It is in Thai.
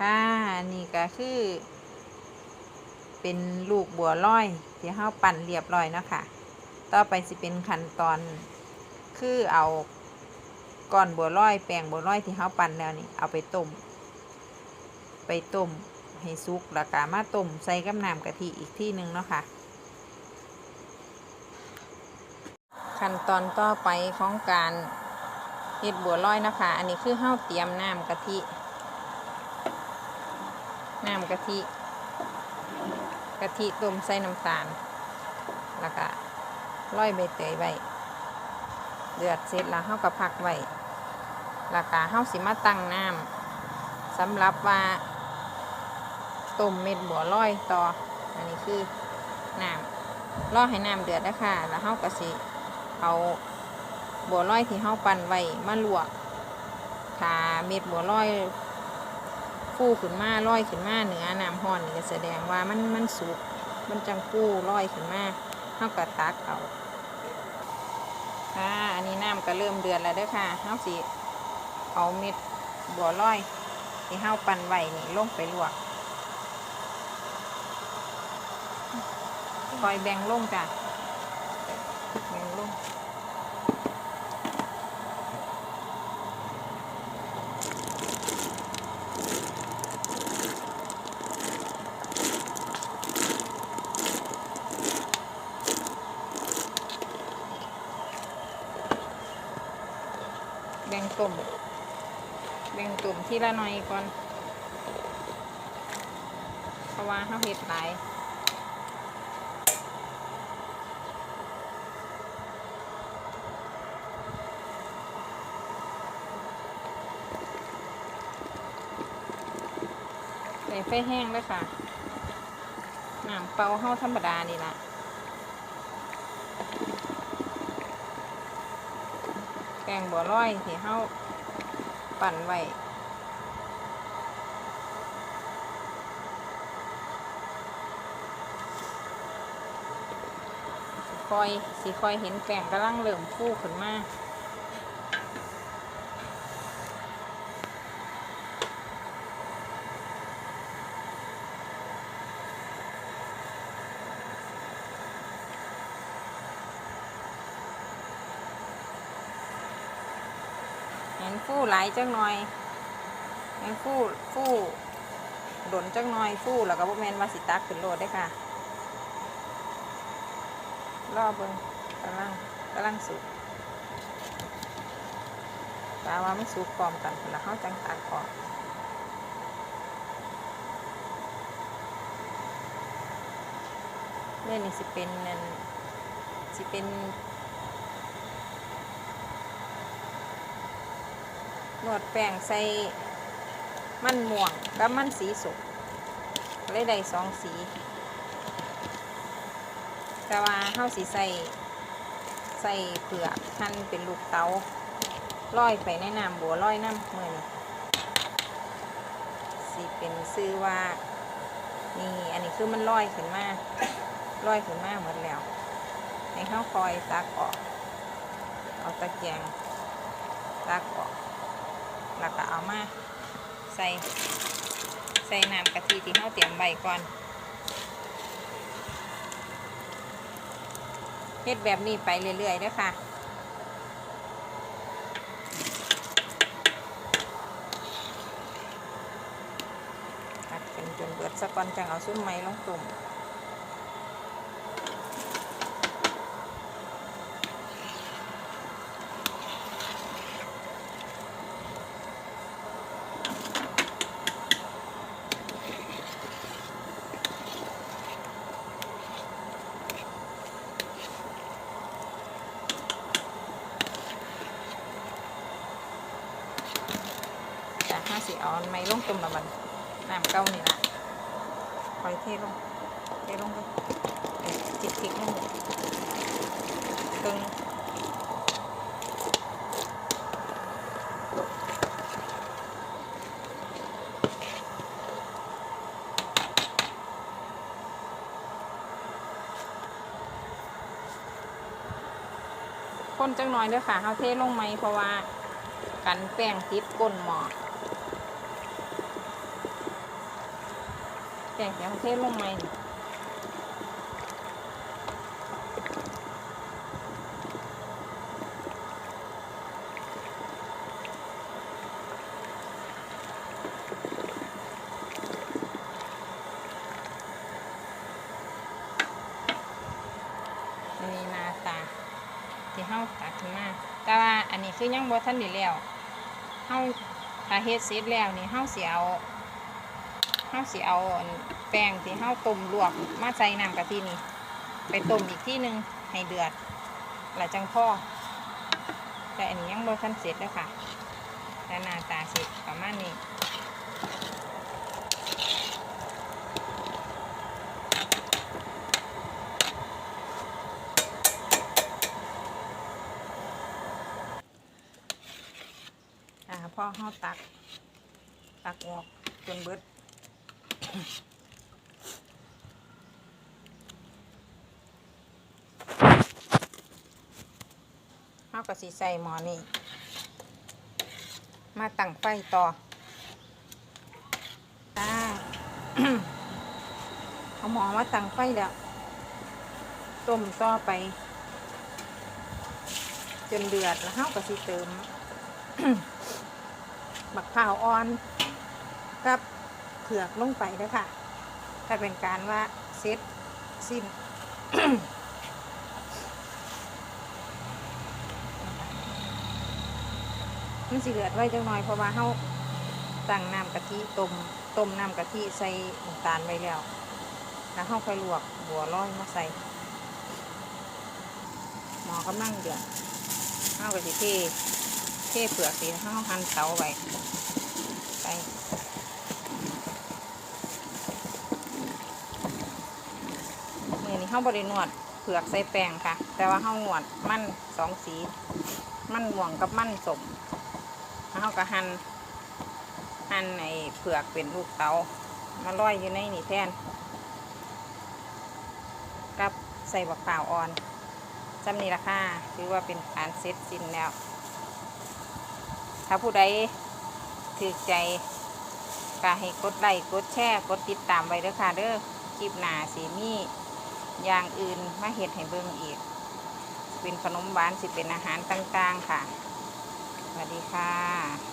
ค่ะนี่ก็คือ เป็นลูกบัวลอยที่เฮาปั่นเรียบร้อยเนาะค่ะต่อไปสิเป็นขั้นตอนคือเอาก้อนบัวลอยแป้งบัวลอยที่เฮาปั่นแล้วนี่เอาไปต้ม ไปต้มให้สุกแล้วก็มาต้มใส่กับน้ำกะทิอีกที่หนึ่งเนาะค่ะขั้นตอนต่อไปของการเฮ็ดบัวลอยนะคะ อันนี้คือเฮาเตรียมน้ำกะทิ น้ำกะทิกะทิต้มใส่น้ำตาล แล้วก็ร้อยใบเตยไว้เดือดเสร็จแล้วเฮาก็พักไว้แล้วก็เฮาสิมาตั้งน้ำสำหรับว่าต้มเม็ดบัวลอยต่อ อันนี้คือน้ำรอให้น้ำเดือดนะคะแล้วเฮาก็สิเอาบัวลอยที่เฮาปั่นไว้มาลวกถ้าเม็ดบัวลอย ฟูขึ้นมาลอยขึ้นมาเหนือน้ำห้อนนี่ก็แสดงว่ามันมันสุกมันจังฟูลอยขึ้นมาเฮาก็ตักเอาค่ะอันนี้น้ำก็เริ่มเดือดแล้วด้อค่ะเฮาสิเอาเม็ดบัวลอยที่เฮาปั่นไหวนี่ลงไปลวกคอยแบ่งลงจ้ะแบ่งลง แบ่งตุ่มแบ่งตุ่มที่ละหน่อยก่อนเพราะว่าเขาเห็ดหลายใส่ไฟแห้งเลยค่ะน้ำเปล่าเฮาธรรมดานี่ละ แกงบัวลอยที่เฮาปั่นไว้คอยสีคอยเห็นแป้งกำลังเริ่มฟูขึ้นมา เห็นฟูไหลายจังหน่อยเห็นฟู่ฟูดนจังหน่อยฟู่แล้วก็บ่แมนว่าสิตักขึ้นโลดได้ค่ะรอเบิ่งกำลังกำลังสุกตาว่าไมันสุกพร้อมกันนแล้วเฮาจังตักออกเรื่องนี้สิเป็นนั่นสิเป็น นวดแป้งใส่มันม่วงกับมันสีสุกเลยได้สองสี แต่ว่าเฮาสีใส่ใส่เผือกหั่นเป็นลูกเตาลอยไปในน้ำบัวลอยน้ำเมือนี่สีเป็นซื้อว่านี่อันนี้คือมันลอยขึ้นมาลอยขึ้นมาหมดแล้วให้เขาคอยตักออก เอาตะแกรงตักออก แล้วก็เอามาใส่ใส่น้ำกะทิที่เราเตรียมไว้ก่อนเฮ็ดแบบนี้ไปเรื่อยๆด้ค่ะผัดกันจนเบิดสะก่อนจังเอาซุ้มไม้ลงตุ่ม จ้ะห้าสิเอาไม้ลงตุ่มละบันน้ำเก้านี่ละคอยเทลงเทลงไปจิบพริกลงตึงคนจังน้อยเด้อค่ะเฮาเทลงไหมเพราะว่ากันแป้งติดก้นหม้อ ป้งเดี๋ยวเทลงใหม่นี่อันนี้หนาตาที่เฮาตัดขึ้นมาแต่ว่าอันนี้คือยังบ่ทันได้แล้วเฮาถ้าเฮ็ดเสร็จแล้วนี่เฮาสิเอา เฮาสิเอาแป้งที่เฮาต้มลวกมาใส่น้ำกะทินี่ ไปต้มอีกที่หนึงให้เดือดแล้วจังพ่อแต่อันนี้ยังบ่ทันเสร็จเด้อค่ะแต่หน้าตาเสร็จประมาณนี้อ่าพอเฮาตัก ตักออกจนเบิด เฮาก็สิใส่หมอนี่มาตั้งไฟต่อตาเอาหมอมาตั้งไฟแล้วต้มต่อไป จนเดือดแล้วเฮาก็สิเติมบักพร้าวอ่อนกับ ผือกลงไปเด้อค่ะถ้าเป็นการว่าเซตสิ้นมันสิเดือดไว้จังหน่อยเพราะว่าเฮาตั้งน้ำกะทิต้มต้มน้ำกะทิใส่น้ำตาลไว้แล้วแล้วเฮาค่อยลวกบัวลอยมาใส่หมอกำลังเดือดเฮาก็สิเทเทเปลือกสีเฮาหั่นเตาไว้ไปนี่นี่ เฮาบ่ได้นวดเผือกใส่แป้งค่ะ แต่ว่าเฮาหนวดมันสองสี มันม่วงกับมันสมแล้วเราก็หั่นหั่นในเผือกเป็นลูกเตามาลอยอยู่ในนี่แทน กับใส่บักเปล่าอ่อนจำนี่ราคาถือว่าเป็นการเซ็ตสิ้นแล้ว ถ้าผู้ใดถือใจก็ให้กดไลค์กดแชร์ กดติดตามไว้เด้อค่ะเด้อคลิปหน้าสีมี่ อย่างอื่นมาเห็ดให้เบิ่งอีก เป็นขนมหวานสิเป็นอาหารต่างๆค่ะ สวัสดีค่ะ